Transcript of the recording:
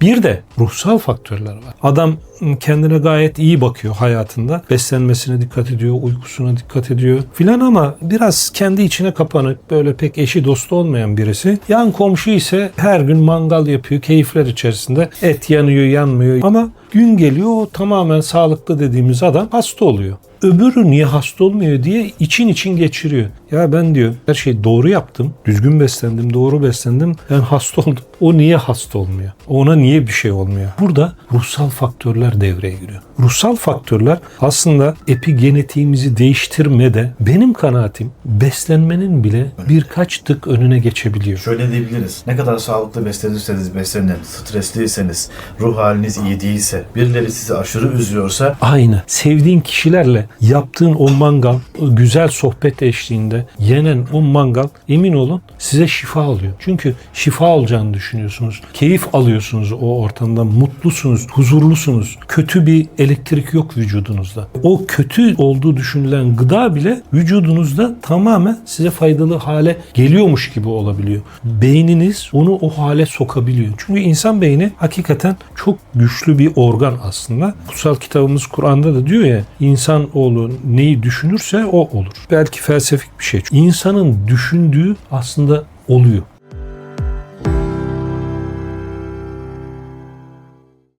Bir de ruhsal faktörler var. Adam kendine gayet iyi bakıyor hayatında. Beslenmesine dikkat ediyor, uykusuna dikkat ediyor filan ama biraz kendi içine kapanık, böyle pek eşi dostu olmayan birisi. Yan komşu ise her gün mangal yapıyor, keyifler içerisinde. Et yanıyor, yanmıyor ama gün geliyor o tamamen sağlıklı dediğimiz adam hasta oluyor. Öbürü niye hasta olmuyor diye için için geçiriyor. Ya ben diyor her şeyi doğru yaptım. Düzgün beslendim, doğru beslendim. Ben hasta oldum. O niye hasta olmuyor? Ona niye bir şey olmuyor? Burada ruhsal faktörler devreye giriyor. Ruhsal faktörler aslında epigenetiğimizi değiştirmede benim kanaatim beslenmenin bile birkaç tık önüne geçebiliyor. Şöyle diyebiliriz. Ne kadar sağlıklı beslenirseniz beslenin, stresliyseniz, ruh haliniz iyi değilse, birileri sizi aşırı üzüyorsa Aynı. Sevdiğin kişilerle yaptığın o mangal, o güzel sohbet eşliğinde yenen o mangal emin olun size şifa oluyor. Çünkü şifa olacağını düşünüyorsunuz. Keyif alıyorsunuz o ortamdan. Mutlusunuz, huzurlusunuz. Kötü bir elektrik yok vücudunuzda. O kötü olduğu düşünülen gıda bile vücudunuzda tamamen size faydalı hale geliyormuş gibi olabiliyor. Beyniniz onu o hale sokabiliyor. Çünkü insan beyni hakikaten çok güçlü bir organ aslında. Kutsal kitabımız Kur'an'da da diyor ya insan oğlu neyi düşünürse o olur. Belki felsefik bir şey. İnsanın düşündüğü aslında oluyor.